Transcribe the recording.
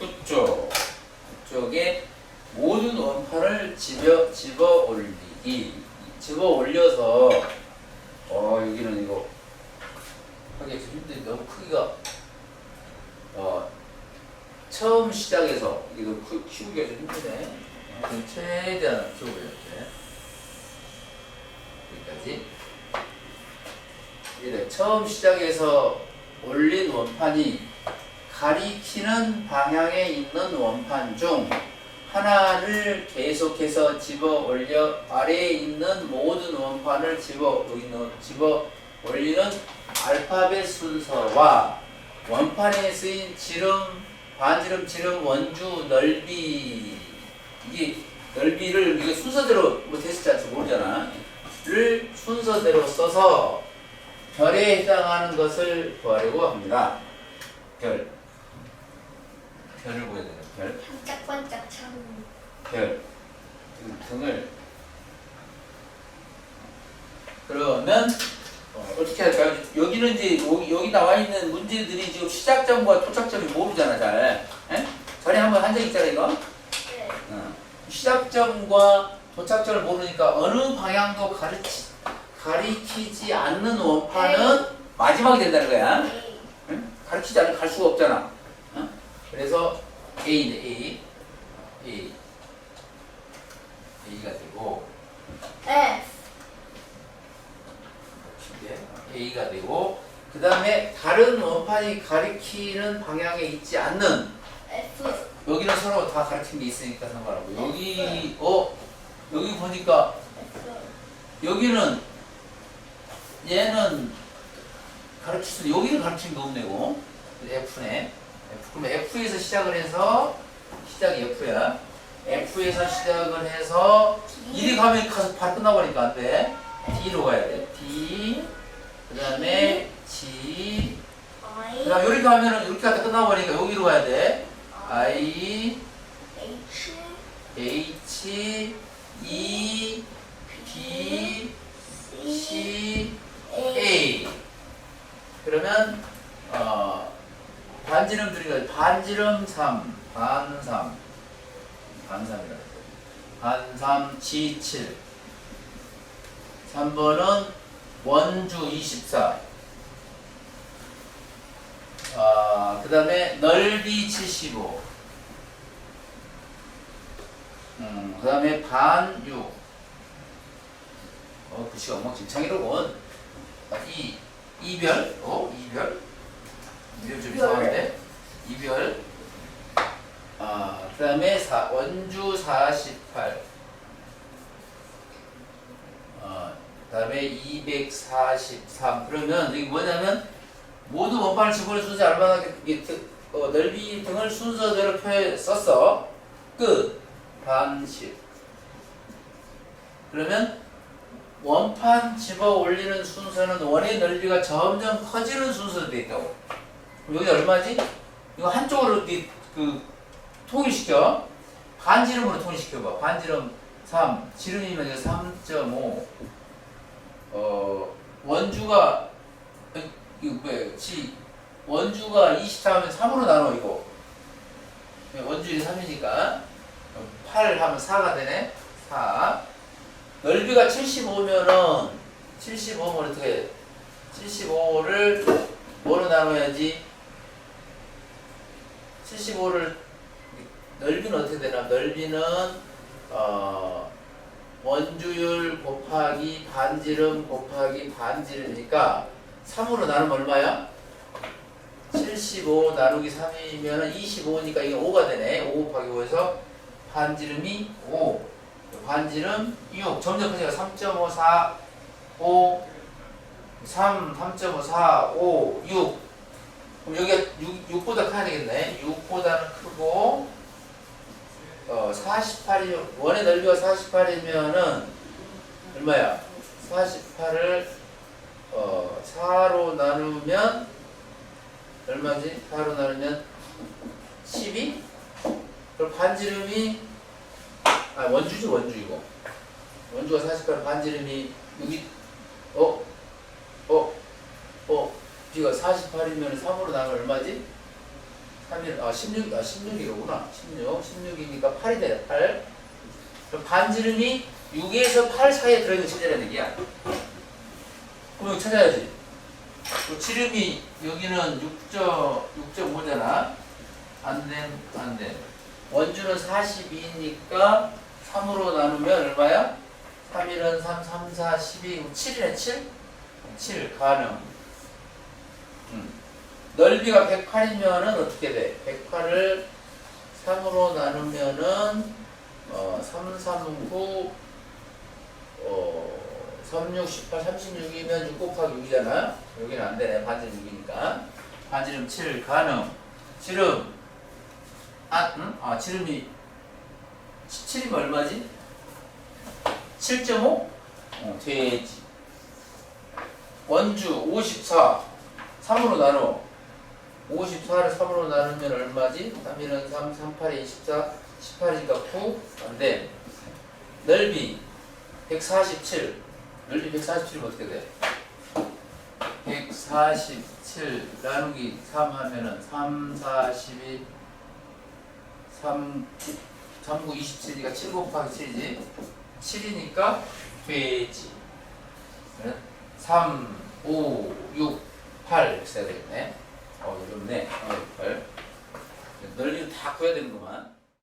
9쪽 9쪽에 모든 원판을 집어, 집어 올리기. 집어 올려서 어 여기는 이거 하기 좀 힘든데 너무 크기가 어 처음 시작해서 이거 크- 키우기가 좀 힘드네. 최대한 키워보려고 여기까지. 이래. 처음 시작해서 올린 원판이 가리키는 방향에 있는 원판 중 하나를 계속해서 집어 올려 아래에 있는 모든 원판을 집어 올리는 알파벳 순서와 원판에 쓰인 지름 반지름 지름 원주 넓이 이게 넓이를 이게 순서대로 뭐 됐을지 않지 모르잖아. 를 순서대로 써서 별에 해당하는 것을 구하려고 합니다. 별. 별을 보여야 돼요. 별. 반짝반짝 참. 별. 지금 등을. 그러면 어, 어떻게 할까요? 여기는 이제 여기, 여기 나와 있는 문제들이 지금 시작점과 도착점이 모르잖아 잘. 에? 전에 한번 한 적 있잖아 이거. 네. 어. 시작점과 도착점을 모르니까 어느 방향도 가르치, 가리키지 않는 원판은 마지막이 된다는 거야. 네. 응? 가르치지 않으면 갈 수가 없잖아. 어? 그래서 A네 A. A. A가 되고 F. 이게 A가 되고 그 다음에 다른 원판이 가리키는 방향에 있지 않는 F. 여기는 서로 다 가르친 게 있으니까 상관없고 여기 어 여기 보니까 F. 여기는 얘는 가르칠 수 여기는 가르친 게 없네고 F네 F. 그러면 F에서 시작을 해서 시작이 F야. F에서 시작을 해서 이리 가면 가서 바로 끝나버리니까 안 돼. D로 가야 돼. D 그 다음에 G. 그 다음 여기 가면은 이렇게 갔다 끝나버리니까 여기로 가야 돼. I H. H E B C. C A. A 그러면 어 반지름 반지름 3 반삼 반삼이라 반삼 G7 3번은 원주 24 아, 그 다음에 넓이 75 음, 그 다음에 반 6 어, 글씨가 엉망진창이로군 아, 이, 이별? 어? 이별? 이별 좀 이상한데? 이별. 아, 그 다음에 원주 48 어, 그 다음에 243 그러면 이게 뭐냐면 모두 원판을 집어넣을 순서 알만하게 어, 넓이 등을 순서대로 표에 썼어. 끝. 반씩 그러면 원판 집어 올리는 순서는 원의 넓이가 점점 커지는 순서로 돼 있다고. 여기 얼마지? 이거 한쪽으로 이- 그 통일시켜. 반지름으로 통일시켜봐. 반지름 3 지름이면 이거 3.5 어, 원주가 에, 이거 뭐야 지 원주가 24하면 3으로 나눠 이거. 원주율이 3이니까. 8 하면 4가 되네. 4 넓이가 75면은 75면 어떻게 해? 75를 뭐로 나눠야지 75를 넓이는 어떻게 되나 넓이는 어 원주율 곱하기 반지름 곱하기 반지름이니까 3으로 나누면 얼마야? 75 나누기 3이면 25니까 이게 5가 되네. 5 곱하기 5에서 반지름이 5. 반지름 6. 점점 커지니까 3.5, 4, 5, 3, 3.5, 4, 5, 6. 그럼 여기가 6, 6보다 커야 되겠네. 6보다는 크고, 어, 48이면, 원의 넓이가 48이면은, 얼마야? 48을, 어, 4로 나누면, 얼마지? 4로 나누면 12? 그럼 반지름이 아 원주지 원주 이거 원주가 48 반지름이 여기 어? 어? 어? B가 48이면 3으로 나누면 얼마지? 3일, 아, 16, 아, 16이로구나. 16, 16이니까 8이 돼, 8. 그럼 반지름이 6에서 8 사이에 들어있는 체제라는 얘기야. 그럼 찾아야지. 그 지름이 여기는 6.5잖아. 안 된, 안 된. 원주는 42니까 3으로 나누면 얼마야? 3일은 3, 3, 4, 12, 7이네, 7? 7, 가능. 음. 넓이가 108이면은 어떻게 돼? 108을 3으로 나누면은, 어, 3, 3, 9, 어, 3, 6, 18, 36이면 6 곱하기 6이잖아? 여기는 안 되네. 반지름 6이니까. 반지름 7, 가능. 지름, 아, 응? 아, 지름이 17이면 얼마지? 7.5? 어, 돼지. 원주 54. 3으로 나눠. 54를 3으로 나누면 얼마지? 3일은 3, 3, 8에 24, 18이니까 9. 안 돼. 넓이 147. 넓이 147이면 어떻게 돼? 147 나누기 3 하면은 3, 4, 12, 3, 3, 9, 27이니까 7 곱하기 7이지. 7이니까 돼지. 3, 5, 6, 8 이렇게 써야 되겠네. 어, 어렵네. 어, 8. 넓이는 다 구해야 되는구만.